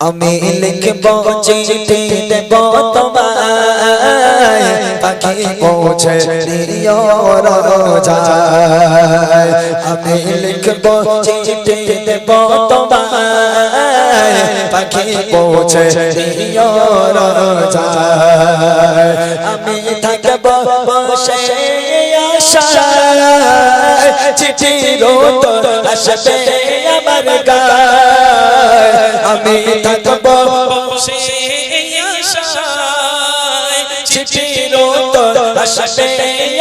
আমি লিখব চিঠি দেব তোমায়। পাখি পৌঁছে দিও রাজায় আমি লিখব চিঠি দেব তোমায়। পাখি পৌঁছে দিও রাজায় আমি থাকব বসে আশায়। চিঠির উত্তর আসবে আমার গায়। আমি থাকব বসে আশায় চিঠির উত্তর আসবে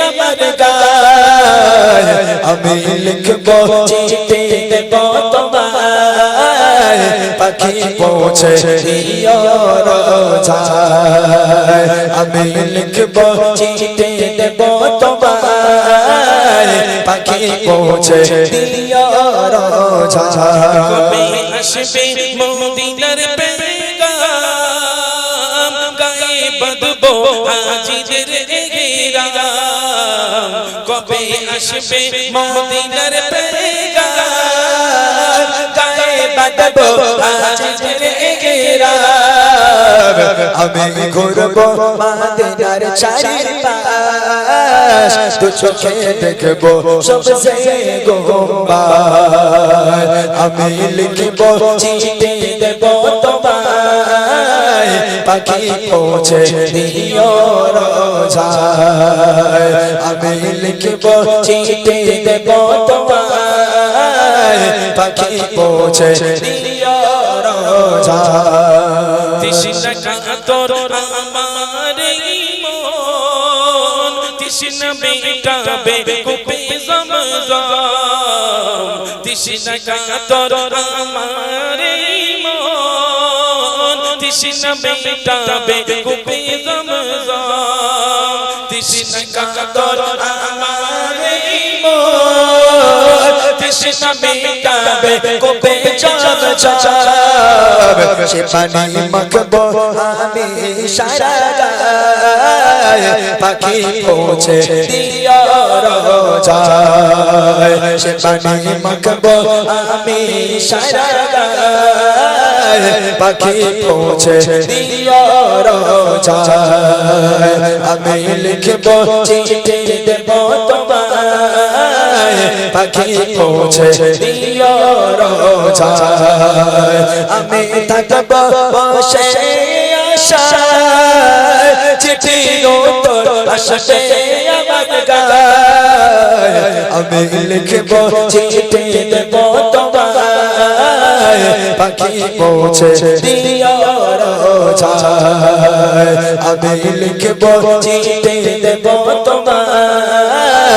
আমার গায় আমি লিখব, চিঠি দেব তোমায়। পাখি পৌঁছে দিও রাজায়। আমি লিখব, চিঠি দেব তোমায়। পৌঁছে দিও রাজায় আসবে মদিনার পেগাম গায়ে বদবো হাজিদের ঘেরাম কবে আসবে মদিনার পেগাম গায়ে বদবো হাজিদের ঘেরাম আমি ঘুরব মাদিনার চারিপাশ। দু চোখে দেখব সবসে গোম্বার আমি লিখব চিঠি দেব তোমায়। পাখি পৌঁছে দিও রাজায়। আমি লিখব চিঠি দেব তোমায়। পাখি পৌঁছে দিও রাজায়। কাতর আমার মন তৃষ্ণা মেটাবে কূপে জমজম। তৃষ্ণা কাতর আমার মন তৃষ্ণা মেটাবে কূপে জমজম। তৃষ্ণা কাতর আমার মন তৃষ্ণা মেটাবে কূপে জমজম। সে পানি মাখবো, আমি সারা পাখি পৌঁছে রাজায়। সে পানি মাখবো, আমি সারা পাখি পৌঁছে দিও আমি লিখব, চিঠি দেব তোমায়। পাখি পৌঁছে দিও রাজায়। আমি থাকব বসে আশায় চিঠি উত্তর আসবে আমার গায়। আমি লিখব, চিঠি দেব তোমায়। পাখি পৌঁছে দিও রাজায়। আমি লিখব, চিঠি দেব তোমায়।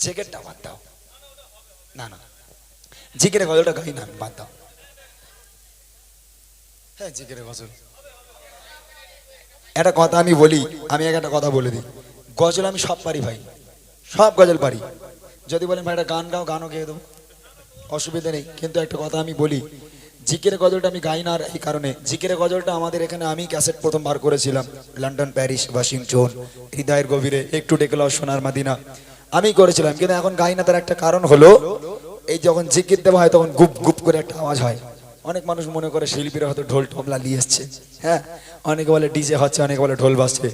জেকেটটা বাদ দাও। না না। জিগের গজলটা গাই না, বাদ দাও। হ্যাঁ জিগের গজল। একটা কথা আমি বলি, আমি এক একটা কথা বলে দিই। গজল আমি সব পারি ভাই। সব গজল পারি। যদি বলেন ভাই একটা গান গাও, গানও গেয়ে দেবো। অসুবিধা নেই। কিন্তু একটা কথা আমি বলি জিকের গজলটা আমি গাই না এই কারণে। জিকের গজলটা আমাদের এখানে আমি ক্যাসেট প্রথম বার করেছিলাম। লন্ডন, প্যারিস, ওয়াশিংটন, হৃদয়ের গভীরে, একটু ডেকে সোনার মাদিনা। আমি করেছিলাম, কিন্তু এখন গাই না, তার একটা কারণ হলো, এই যখন জিকির দেওয়া হয়, তখন গুপ গুপ করে একটা আওয়াজ হয়। অনেক মানুষ মনে করে শিল্পীরা হয়তো ঢোল টবলা নিয়ে এসছে। হ্যাঁ অনেকে বলে ডিজে হচ্ছে, অনেকে বলে ঢোল বাজছে।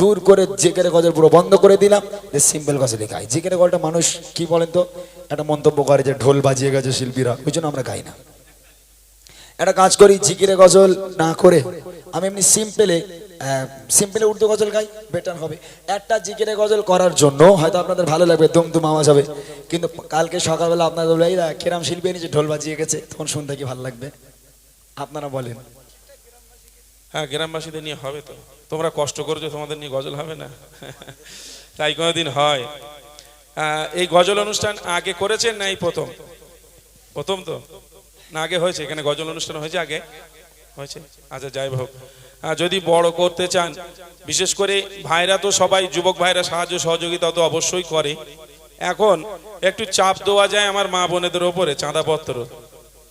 দূর করে জিকের গজল পুরো বন্ধ করে দিলাম, যে সিম্পল গজলে গাই জিকের গজলটা মানুষ কি বলেন তো? একটা মন্তব্য করে যে ঢোল বাজিয়ে গেছে শিল্পীরা, ওই জন্য আমরা গাই না। একটা কাজ করি জিকিরে গজল না করে, আমি এমনি সিম্পলে সিম্পলে উর্দু গজল গাই বেটার হবে। একটা জিকিরে গজল করার জন্য হয়তো আপনাদের ভালো লাগবে দুম আওয়াজ হবে। কিন্তু কালকে সকালবেলা আপনাদের বলবে এই কেরাম শিল্পী এনেছে, ঢোল বাজিয়ে গেছে। তখন শুনতে কি ভালো লাগবে? আপনারা বলেন। হ্যাঁ গ্রামবাসীদের নিয়ে হবে তো। তোমরা কষ্ট করছ, তোমাদের নিয়ে গজল হবে না? তাই কোনোদিন হয়। এই গজল অনুষ্ঠান আগে করেছেন না এই প্রথম? প্রথম তো? না, আগে হয়েছে? এখানে গজল অনুষ্ঠান হয়েছে আগে? হয়েছে? আচ্ছা যাই হোক। আর যদি বড় করতে চান, বিশেষ করে ভাইরা তো সবাই, যুবক ভাইরা সাহায্য, সহযোগিতা তো অবশ্যই করে। এখন একটু চাপ দেওয়া যায় আমার মা বোনেদের ওপরে চাঁদাপত্র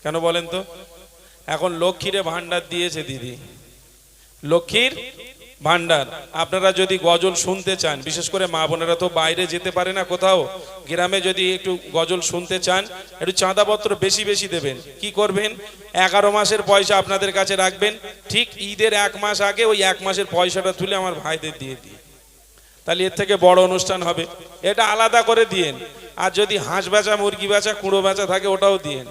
কেন বলেন তো? এখন লক্ষ্মীরে ভান্ডার দিয়েছে দিদি। লক্ষ্মীর ভান্ডার আপনারা যদি গজল শুনতে চান, বিশেষ করে মা বোনেরা তো বাইরে যেতে পারে না কোথাও, গ্রামে যদি একটু গজল শুনতে চান, একটু চাঁদাপত্র বেশি বেশি দেবেন। কি করবেন? এগারো মাসের পয়সা আপনাদের কাছে রাখবেন। ঠিক ঈদের এক মাস আগে ওই এক মাসের পয়সাটা তুলে আমার ভাইদের দিয়ে দিই তাহলে এর থেকে বড় অনুষ্ঠান হবে। এটা আলাদা করে দিয়েন। আর যদি হাঁস বেচা মুরগি বেচা কুড়ো বেচা থাকে ওটাও দিয়েন।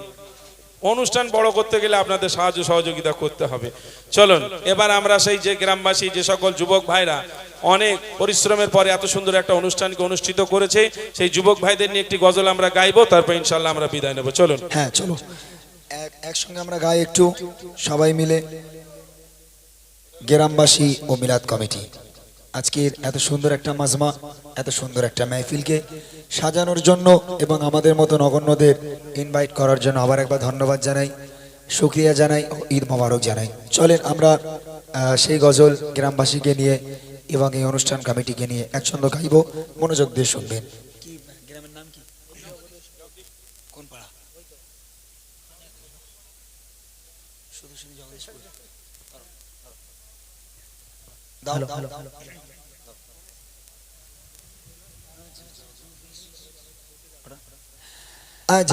অনুষ্ঠান বড় করতে গেলে আপনাদের সাহায্য সহযোগিতা করতে হবে। চলুন, এবার আমরা সেই যে গ্রামবাসী, যে সকল যুবক ভাইরা অনেক পরিশ্রমের পরে এত সুন্দর একটা অনুষ্ঠানকে অনুষ্ঠিত করেছে, সেই যুবক ভাইদের নিয়ে একটি গজল আমরা গাইবো, তারপর ইনশাল্লাহ আমরা বিদায় নেব। চলুন। হ্যাঁ চলো। একসঙ্গে আমরা গাই একটু, সবাই মিলে। গ্রামবাসী ও মিলাদ কমিটি। আজকের এত সুন্দর একটা মাজমা, এত সুন্দর একটা মেহফিলকে সাজানোর জন্য এবং আমাদের মতো নগণ্যদের ইনভাইট করার জন্য আবার একবার ধন্যবাদ জানাই শুক্রিয়া জানাই ও ঈদ মোবারক জানাই। চলেন আমরা সেই গজল গ্রামবাসীকে নিয়ে এবং এই অনুষ্ঠান কমিটিকে নিয়ে একসঙ্গে গাইব, মনোযোগ দিয়ে শুনবেন। শুধু শুধু দাও আজ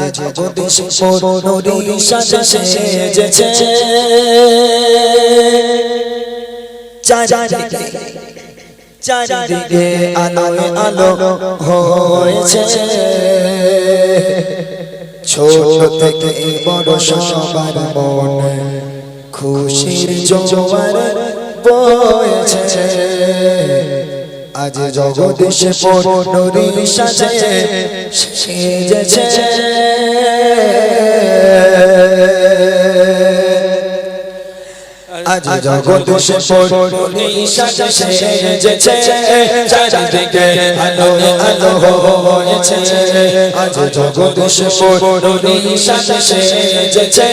চারিদিকে চারিদিকে আলোয় আলো হয়েছে। ছোট থেকে বড় সবার মনে খুশির জোয়ার। বয়েছে। আজ জগদীশে নদী সাজে সেজেছে। আজ সাজে সেজেছে চারিদিকে আলো আলো হয়েছে। আজ সাজে সেজেছে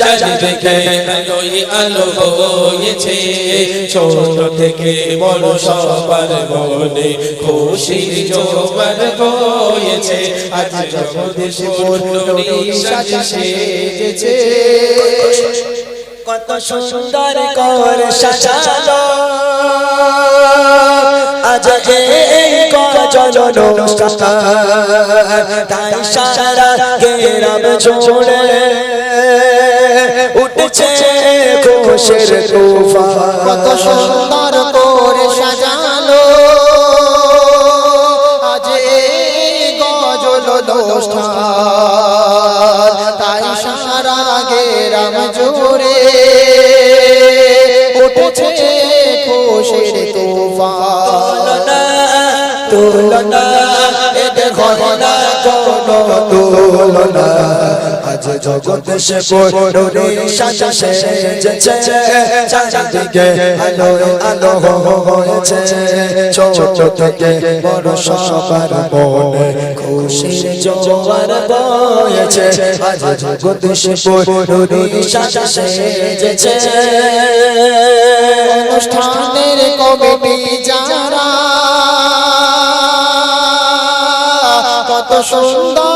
চারিদিকে আলোয় আলো হয়েছে। ছোট থেকে বড় সবার মনে খুশির জোয়ার বয়েছে আজ সাজে সেজেছে কত সুন্দর কর সাজালো আজ এই অনুষ্ঠান তাই সারা গেরাম জোড়ে উঠছে খুশের তুফা কত সুন্দর তুলনা, এদের ঘটনা কোনো তুলনা। আজ জগৎ সে পড়ে সাজা সেজেছে। চারিদিকে আলো আলো হয়েছে। ছোট থেকে বড় সবার মনে খুশির জোয়ার বয়েছে। আজ জগৎ সে পড়ে সাজা সেজেছে। অনুষ্ঠানের কমিটি সুন্দর